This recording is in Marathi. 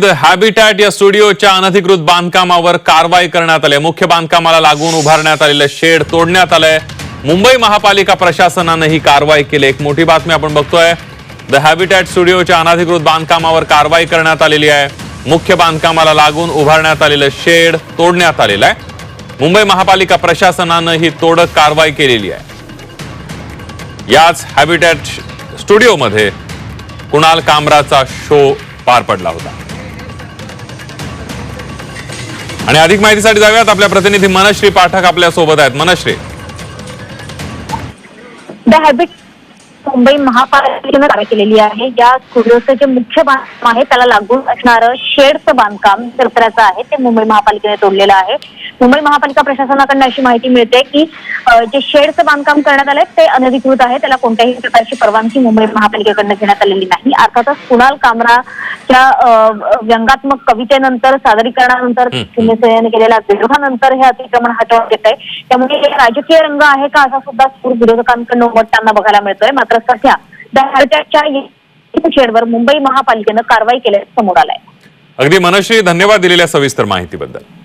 द हॅबिटॅट या स्टुडिओच्या अनधिकृत बांधकामावर कारवाई करण्यात आली. मुख्य बांधकामाला लागून उभारण्यात आलेलं शेड तोडण्यात आलंय. मुंबई महापालिका प्रशासनानं ही कारवाई केली. एक मोठी बातमी आपण बघतोय. द हॅबिटॅट स्टुडिओच्या अनधिकृत बांधकामावर कारवाई करण्यात आलेली आहे. मुख्य बांधकामाला लागून उभारण्यात आलेलं शेड तोडण्यात आलेलं आहे. मुंबई महापालिका प्रशासनानं ही तोडक कारवाई केलेली आहे. याच हॅबिटॅट स्टुडिओमध्ये कुणाल कामराचा शो पार पडला होता. आणि अधिक माहितीसाठी जाऊयात. आपल्या प्रतिनिधी मनश्री पाठक आपल्यासोबत आहेत. मनश्री. मुंबई महापालिकेनं कार्य केलेली आहे. या स्टुडिओचं जे मुख्य बांधकाम आहे त्याला लागून असणारं शेडचं बांधकाम सरपराचं आहे ते मुंबई महापालिकेने तोडलेलं आहे. मुंबई महापालिका प्रशासनाकडनं अशी माहिती मिळते की जे शेडचं बांधकाम करण्यात आलंय ते अनधिकृत आहे. त्याला कोणत्याही प्रकारची परवानगी मुंबई महापालिकेकडनं घेण्यात आलेली नाही. अर्थातच कुणाल कामरा अं, व्यंगात्मक कवितेनंतर सादरीकरणानंतर. शिवसेनेने केलेल्या विरोधानंतर हे अतिक्रमण हटवण्यात येत आहे त्यामुळे हे राजकीय रंग आहे का असा सुद्धा सूर विरोधकांकडून उमटताना बघायला मिळतोय. मात्र सध्या शेडवर मुंबई महापालिकेनं कारवाई केल्याचं समोर आलंय. अगदी मनश्री धन्यवाद दिलेल्या सविस्तर माहितीबद्दल.